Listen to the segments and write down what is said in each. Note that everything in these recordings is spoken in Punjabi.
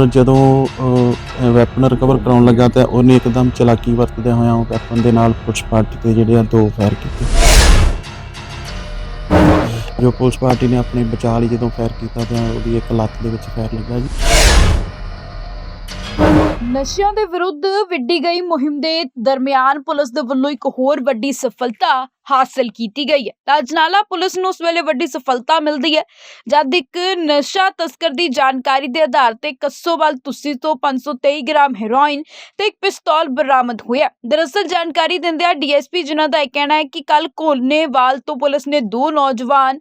ਔਰ ਜਦੋਂ ਵੈਪਨ ਰਿਕਵਰ ਕਰਾਉਣ ਲੱਗਾ ਤਾਂ ਉਹਨੇ ਇੱਕਦਮ ਚਲਾਕੀ ਵਰਤਦਿਆਂ ਹੋਇਆ ਉਹ ਵੈਪਨ ਦੇ ਨਾਲ ਪੁਲਿਸ ਪਾਰਟੀ ਤੇ ਜਿਹੜੇ ਆ ਦੋ ਫਾਇਰ ਕੀਤੇ। ਜੋ ਪੁਲਿਸ ਪਾਰਟੀ ਨੇ ਆਪਣੇ ਬਚਾਅ ਲਈ ਜਦੋਂ ਫਾਇਰ ਕੀਤਾ ਤਾਂ ਉਹਦੀ ਇੱਕ ਲੱਤ ਦੇ ਵਿੱਚ ਫਾਇਰ ਲੱਗਾ ਜੀ। ਨਸ਼ਿਆਂ ਦੇ ਵਿਰੁੱਧ ਵਿੱਢੀ ਗਈ ਮੁਹਿੰਮ ਦੇ ਦਰਮਿਆਨ ਪੁਲਿਸ ਦੇ ਵੱਲੋਂ ਇੱਕ ਹੋਰ ਵੱਡੀ ਸਫਲਤਾ ਹਾਸਲ ਕੀਤੀ ਗਈ ਹੈ। ਤਾਂ ਪੁਲਿਸ ਨੂੰ ਉਸ ਵੇਲੇ ਵੱਡੀ ਸਫਲਤਾ ਮਿਲਦੀ ਹੈ, ਜਦ ਇੱਕ ਨਸ਼ਾ ਤਸਕਰ ਦੀ ਜਾਣਕਾਰੀ ਦੇ ਆਧਾਰ ਤੇ ਕੱਸੋਵਾਲ ਤੁਸੀ ਤੋਂ 523 ਗ੍ਰਾਮ ਹੈਰੋਇਨ ਤੇ ਇੱਕ ਪਿਸਤੌਲ ਬਰਾਮਦ ਹੋਇਆ ਦਰਅਸਲ ਜਾਣਕਾਰੀ ਦਿੰਦਿਆਂ ਡੀਐਸਪੀ ਜਿਨ੍ਹਾਂ ਦਾ ਇਹ ਕਹਿਣਾ ਹੈ ਕਿ ਕੱਲ ਕੋਲਨੇਵਾਲ ਤੋਂ ਪੁਲਿਸ ਨੇ ਦੋ ਨੌਜਵਾਨ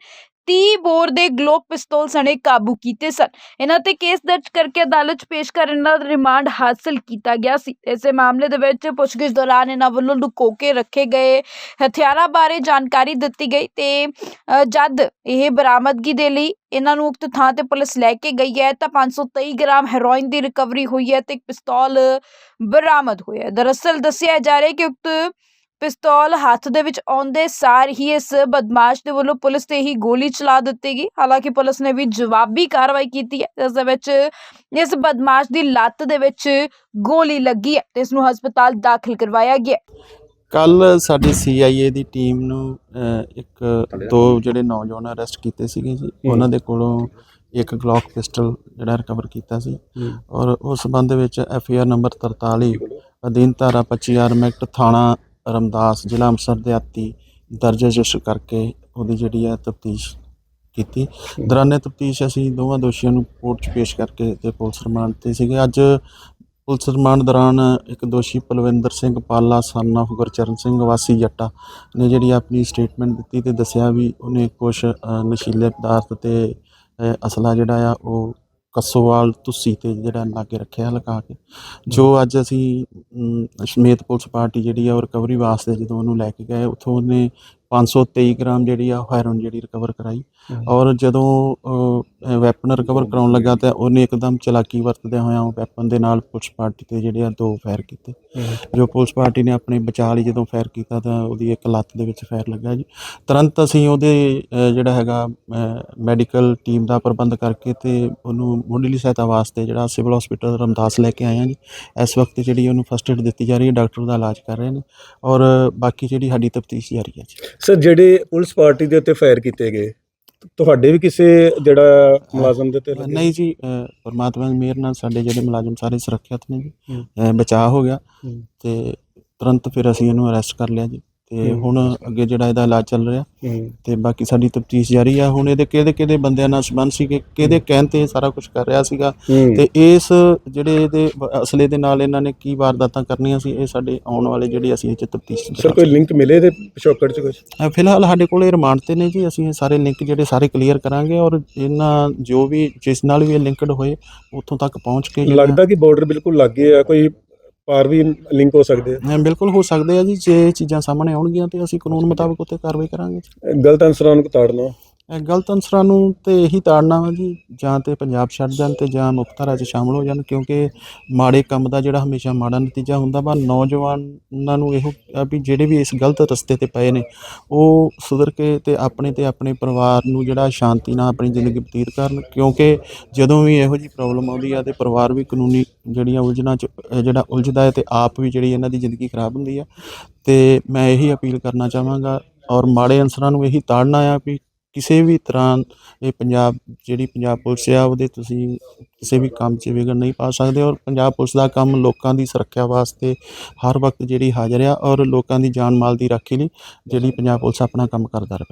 30 ਬੋਰ ਦੇ ਗਲੋਕ ਪਿਸਤੌਲ ਸਣੇ ਕਾਬੂ ਕੀਤੇ ਸਨ। ਇਹਨਾਂ ਤੇ ਕੇਸ ਦਰਜ ਕਰਕੇ ਅਦਾਲਤ 'ਚ ਪੇਸ਼ ਕਰਨ ਦਾ ਰਿਮਾਂਡ ਹਾਸਲ ਕੀਤਾ ਗਿਆ ਸੀ। ਇਸੇ ਮਾਮਲੇ ਦੇ ਵਿੱਚ ਪੁੱਛਗਿੱਛ ਦੌਰਾਨ ਇਹਨਾਂ ਵੱਲੋਂ ਲੁਕੋ ਕੇ ਰੱਖੇ ਗਏ ਹਥਿਆਰਾਂ ਬਾਰੇ ਜਾਣਕਾਰੀ ਦਿੱਤੀ ਗਈ ਤੇ ਜਦ ਇਹ ਬਰਾਮਦਗੀ ਦੇ ਲਈ ਇਹਨਾਂ ਨੂੰ ਉਕਤ ਥਾਂ ਤੇ ਪੁਲਿਸ ਲੈ ਕੇ ਗਈ ਹੈ ਤਾਂ 523 ਗ੍ਰਾਮ ਹੈਰੋਇਨ ਦੀ ਰਿਕਵਰੀ ਹੋਈ ਹੈ ਤੇ ਇੱਕ ਪਿਸਤੌਲ ਬਰਾਮਦ ਹੋਇਆ ਦਰਅਸਲ ਦੱਸਿਆ ਜਾ ਰਿਹਾ ਕਿ ਉਕਤ ਪਿਸਤੌਲ ਹੱਥ ਦੇ ਵਿੱਚ ਆਉਂਦੇ ਸਾਰ ਹੀ ਇਸ ਬਦਮਾਸ਼ ਦੇ ਵੱਲੋਂ ਪੁਲਿਸ ਤੇ ਹੀ ਗੋਲੀ ਚਲਾ ਦਿੱਤੀ ਗਈ। ਹਾਲਾਂਕਿ ਪੁਲਿਸ ਨੇ ਵੀ ਜਵਾਬੀ ਕਾਰਵਾਈ ਕੀਤੀ ਹੈ ਇਸ ਦੇ ਵਿੱਚ ਇਸ ਬਦਮਾਸ਼ ਦੀ ਲੱਤ ਦੇ ਵਿੱਚ ਗੋਲੀ ਲੱਗੀ ਹੈ ਤੇ ਇਸ ਨੂੰ ਹਸਪਤਾਲ ਦਾਖਲ ਕਰਵਾਇਆ ਗਿਆ। ਕੱਲ ਸਾਡੀ CIA ਦੀ ਟੀਮ ਨੂੰ ਅਹ, ਇੱਕ ਦੋ ਜਿਹੜੇ ਨੌਜਵਾਨ ਅਰੈਸਟ ਕੀਤੇ ਸੀਗੇ ਜੀ ਉਹਨਾਂ ਦੇ ਕੋਲੋਂ ਇੱਕ ਗਲੌਕ ਪਿਸਟਲ ਜਿਹੜਾ ਰਿਕਵਰ ਕੀਤਾ ਸੀ। ਔਰ ਉਸ ਸੰਬੰਧ ਵਿੱਚ ਐਫਆਰ ਨੰਬਰ 43 ਅਧੀਨ ਧਾਰਾ 25 ਆਰਮ ਐਕਟ ਥਾਣਾ ਰਮਦਾਸ, ਜ਼ਿਲ੍ਹਾ ਅੰਮ੍ਰਿਤਸਰ ਦੇ ਦਿਹਾਤੀ ਦਰਜ ਰਜਿਸਟਰ ਕਰਕੇ ਉਹਦੀ ਜਿਹੜੀ ਹੈ ਤਫਤੀਸ਼ ਕੀਤੀ। ਦੌਰਾਨੇ ਤਫਤੀਸ਼ ਅਸੀਂ ਦੋਵਾਂ ਦੋਸ਼ੀਆਂ ਨੂੰ ਕੋਰਟ 'ਚ ਪੇਸ਼ ਕਰਕੇ ਤੇ ਪੁਲਿਸ ਰਿਮਾਂਡ ਤੇ ਸੀਗੇ। ਅੱਜ ਪੁਲਿਸ ਰਿਮਾਂਡ ਦੌਰਾਨ ਇੱਕ ਦੋਸ਼ੀ ਪਲਵਿੰਦਰ ਸਿੰਘ ਪਾਲਾ ਸਨ of ਗੁਰਚਰਨ ਸਿੰਘ, ਵਾਸੀ ਜੱਟਾ ਨੇ ਜਿਹੜੀ ਆਪਣੀ ਸਟੇਟਮੈਂਟ ਦਿੱਤੀ ਤੇ ਦੱਸਿਆ ਵੀ ਉਹਨੇ ਕੁਝ ਨਸ਼ੀਲੇ ਪਦਾਰਥ ਤੇ ਅਸਲਾ ਜਿਹੜਾ ਆ ਉਹ ਕੱਸੋਵਾਲ ਤੁਸੀ ਤੇ ਜਿਹੜਾ ਲਾਗੇ ਰੱਖਿਆ ਲਗਾ ਕੇ। ਜੋ ਅੱਜ ਅਸੀਂ ਅਮ, ਸਮੇਤ ਪੁਲਿਸ ਪਾਰਟੀ ਜਿਹੜੀ ਆ ਉਹ ਰਿਕਵਰੀ ਵਾਸਤੇ ਜਦੋਂ ਉਹਨੂੰ ਲੈ ਕੇ ਗਏ ਉੱਥੋਂ ਉਹਨੇ 523 ਗ੍ਰਾਮ ਜਿਹੜੀ ਆ ਹੈਰੋਨ ਜਿਹੜੀ ਰਿਕਵਰ ਕਰਾਈ। ਔਰ ਜਦੋਂ ਵੈਪਨ ਰਿਕਵਰ ਕਰਾਉਣ ਲੱਗਾ ਤਾਂ ਉਹਨੇ ਇੱਕਦਮ ਚਲਾਕੀ ਵਰਤਦਿਆਂ ਹੋਇਆਂ ਉਹ ਵੈਪਨ ਦੇ ਨਾਲ ਪੁਲਿਸ ਪਾਰਟੀ ਤੇ ਜਿਹੜੇ ਆ ਦੋ ਫਾਇਰ ਕੀਤੇ। ਜੋ ਪੁਲਿਸ ਪਾਰਟੀ ਨੇ ਆਪਣੇ ਬਚਾਅ ਲਈ ਜਦੋਂ ਫਾਇਰ ਕੀਤਾ ਤਾਂ ਉਹਦੀ ਇੱਕ ਲੱਤ ਦੇ ਵਿੱਚ ਫਾਇਰ ਲੱਗਾ ਜੀ। ਤੁਰੰਤ ਅਸੀਂ ਉਹਦੇ ਜਿਹੜਾ ਹੈਗਾ ਮੈਡੀਕਲ ਟੀਮ ਦਾ ਪ੍ਰਬੰਧ ਕਰਕੇ ਤੇ ਉਹਨੂੰ ਮੁੱਢਲੀ ਸਹਾਇਤਾ ਵਾਸਤੇ ਜਿਹੜਾ ਸਿਵਲ ਹਸਪੀਟਲ ਰਮਦਾਸ ਲੈ ਕੇ ਆਏ ਹਾਂ ਜੀ। ਇਸ ਵਕਤ ਜਿਹੜੀ ਉਹਨੂੰ ਫਸਟ ਏਡ ਦਿੱਤੀ ਜਾ ਰਹੀ ਹੈ ਡਾਕਟਰ ਦਾ ਇਲਾਜ ਕਰ ਰਹੇ ਨੇ ਔਰ ਬਾਕੀ ਜਿਹੜੀ ਸਾਡੀ ਤਫਤੀਸ਼ ਜਾਰੀ ਹੈ ਜੀ। ਸਰ ਜਿਹੜੇ ਪੁਲਿਸ ਪਾਰਟੀ ਦੇ ਉੱਤੇ ਫਾਇਰ ਕੀਤੇ ਗਏ ਤੁਹਾਡੇ ਵੀ ਕਿਸੇ ਜਿਹੜਾ ਮੁਲਾਜ਼ਮ ਦੇ ਲੱਗੇ? ਨਹੀਂ ਜੀ ਪਰਮਾਤਮਾ ਦੀ ਮਿਹਰ ਨਾਲ ਸਾਡੇ ਜਿਹੜੇ ਮੁਲਾਜ਼ਮ ਸਾਰੇ ਸੁਰੱਖਿਅਤ ਨੇ ਜੀ ਬਚਾਅ ਹੋ ਗਿਆ ਹੂੰ। ਤੇ ਤੁਰੰਤ ਫਿਰ ਅਸੀਂ ਇਹਨੂੰ ਅਰੈਸਟ ਕਰ ਲਿਆ ਜੀ ਤੇ। ਹੁਣ ਅੱਗੇ ਜਿਹੜਾ ਇਹਦਾ ਇਲਾਜ ਚੱਲ ਰਿਹਾ। ਤੇ ਬਾਕੀ ਸਾਡੀ ਤਫਤੀਸ਼ ਜਾਰੀ ਆ। ਹੁਣ ਇਹਦੇ ਕਿਹਦੇ ਕਿਹਦੇ ਬੰਦਿਆਂ ਨਾਲ ਸੰਬੰਧ ਸੀ ਕਿ ਕਿਹਦੇ ਕਹਿਣ ਤੇ ਇਹ ਸਾਰਾ ਕੁਝ ਕਰ ਰਿਹਾ ਸੀਗਾ। ਤੇ ਇਸ ਜਿਹੜੇ ਇਹਦੇ ਅਸਲੇ ਦੇ ਨਾਲ ਇਹਨਾਂ ਨੇ ਕੀ ਵਾਰਦਾਤਾਂ ਕਰਨੀਆਂ ਸੀ ਇਹ ਸਾਡੇ ਆਉਣ ਵਾਲੇ ਜਿਹੜੇ ਅਸੀਂ ਇਹ ਚ ਤਫਤੀਸ਼ ਸਰ ਕੋਈ ਲਿੰਕ ਮਿਲੇ ਤੇ ਪਿਛੋਕੜ ਚ ਕੁਝ ਫਿਲਹਾਲ ਸਾਡੇ ਕੋਲ ਇਹ ਰਿਮਾਂਡ ਤੇ ਨੇ ਜੀ। ਅਸੀਂ ਇਹ ਸਾਰੇ ਲਿੰਕ ਜਿਹੜੇ ਸਾਰੇ ਕਲੀਅਰ ਕਰਾਂਗੇ ਔਰ ਇਹਨਾਂ ਜੋ ਵੀ ਜਿਸ ਨਾਲ ਵੀ ਇਹ ਲਿੰਕਡ ਹੋਏ ਉੱਥੋਂ ਤੱਕ ਪਹੁੰਚ ਕੇ ਲੱਗਦਾ ਕਿ ਬਾਰਡਰ ਬਿਲਕੁਲ ਲੱਗੇ ਆ ਕੋਈ ਪਾਰ ਵੀ ਲਿੰਕ ਹੋ ਸਕਦੇ ਆ। ਹਾਂ, ਬਿਲਕੁਲ ਹੋ ਸਕਦੇ ਆ ਜੀ। ਜੇ ਇਹ ਚੀਜ਼ਾਂ ਸਾਹਮਣੇ ਆਉਣਗੀਆਂ ਤੇ ਅਸੀਂ ਕਾਨੂੰਨ ਮੁਤਾਬਕ ਉੱਤੇ ਕਾਰਵਾਈ ਕਰਾਂਗੇ। ਗਲਤ ਅਨਸਰਾਂ ਨੂੰ ਤਾੜਨਾ ਇਹ ਗਲਤ ਅਨਸਰਾਂ ਨੂੰ ਤੇ ਇਹੀ ਤਾੜਨਾ ਵਾ ਜੀ, ਜਾਂ ਤੇ ਪੰਜਾਬ ਛੱਡ ਜਾਣ ਤੇ ਜਾਂ ਮੁਖਤਾਰਾ 'ਚ ਸ਼ਾਮਲ ਹੋ ਜਾਣ, ਕਿਉਂਕਿ ਮਾੜੇ ਕੰਮ ਦਾ ਜਿਹੜਾ ਹਮੇਸ਼ਾ ਮਾੜਾ ਨਤੀਜਾ ਹੁੰਦਾ ਵਾ, ਨੌਜਵਾਨਾਂ ਨੂੰ ਇਹੋ ਆ ਵੀ ਜਿਹੜੇ ਵੀ ਇਸ ਗਲਤ ਰਸਤੇ ਤੇ ਪਏ ਨੇ, ਉਹ ਸੁਧਰ ਕੇ ਤੇ ਆਪਣੇ ਤੇ ਆਪਣੇ ਪਰਿਵਾਰ ਨੂੰ ਜਿਹੜਾ ਸ਼ਾਂਤੀ ਨਾਲ ਆਪਣੀ ਜ਼ਿੰਦਗੀ ਬਤੀਤ ਕਰਨ, ਕਿਉਂਕਿ ਜਦੋਂ ਵੀ ਇਹੋ ਜੀ ਪ੍ਰੋਬਲਮ ਆਉਂਦੀ ਆ ਤੇ ਪਰਿਵਾਰ ਵੀ ਕਾਨੂੰਨੀ ਜਿਹੜੀਆਂ ਉਲਝਣਾ 'ਚ ਜਿਹੜਾ ਉਲਝਦਾ ਹੈ ਤੇ ਆਪ ਵੀ ਜਿਹੜੀ ਇਹਨਾਂ ਦੀ ਜ਼ਿੰਦਗੀ ਖਰਾਬ ਹੁੰਦੀ ਆ, ਤੇ ਮੈਂ ਇਹੀ ਅਪੀਲ ਕਰਨਾ ਚਾਹਾਂਗਾ ਔਰ ਮਾੜੇ ਅਨਸਰਾਂ ਨੂੰ ਇਹੀ ਤਾੜਨਾ ਆ ਵੀ ਕਿਸੇ ਵੀ ਤਰ੍ਹਾਂ ਇਹ ਪੰਜਾਬ, ਜਿਹੜੀ ਪੰਜਾਬ ਪੁਲਿਸ ਆ, ਉਹਦੇ ਤੁਸੀਂ ਕਿਸੇ ਵੀ ਕੰਮ 'ਚ ਵਿਗੜ ਨਹੀਂ ਪਾ ਸਕਦੇ ਔਰ ਪੰਜਾਬ ਪੁਲਿਸ ਦਾ ਕੰਮ ਲੋਕਾਂ ਦੀ ਸੁਰੱਖਿਆ ਵਾਸਤੇ ਹਰ ਵਕਤ ਜਿਹੜੀ ਹਾਜ਼ਰ ਆ ਔਰ ਲੋਕਾਂ ਦੀ ਜਾਨ ਮਾਲ ਦੀ ਰਾਖੀ ਲਈ ਜਿਹੜੀ ਪੰਜਾਬ ਪੁਲਿਸ ਆਪਣਾ ਕੰਮ ਕਰਦਾ ਰਹੇ।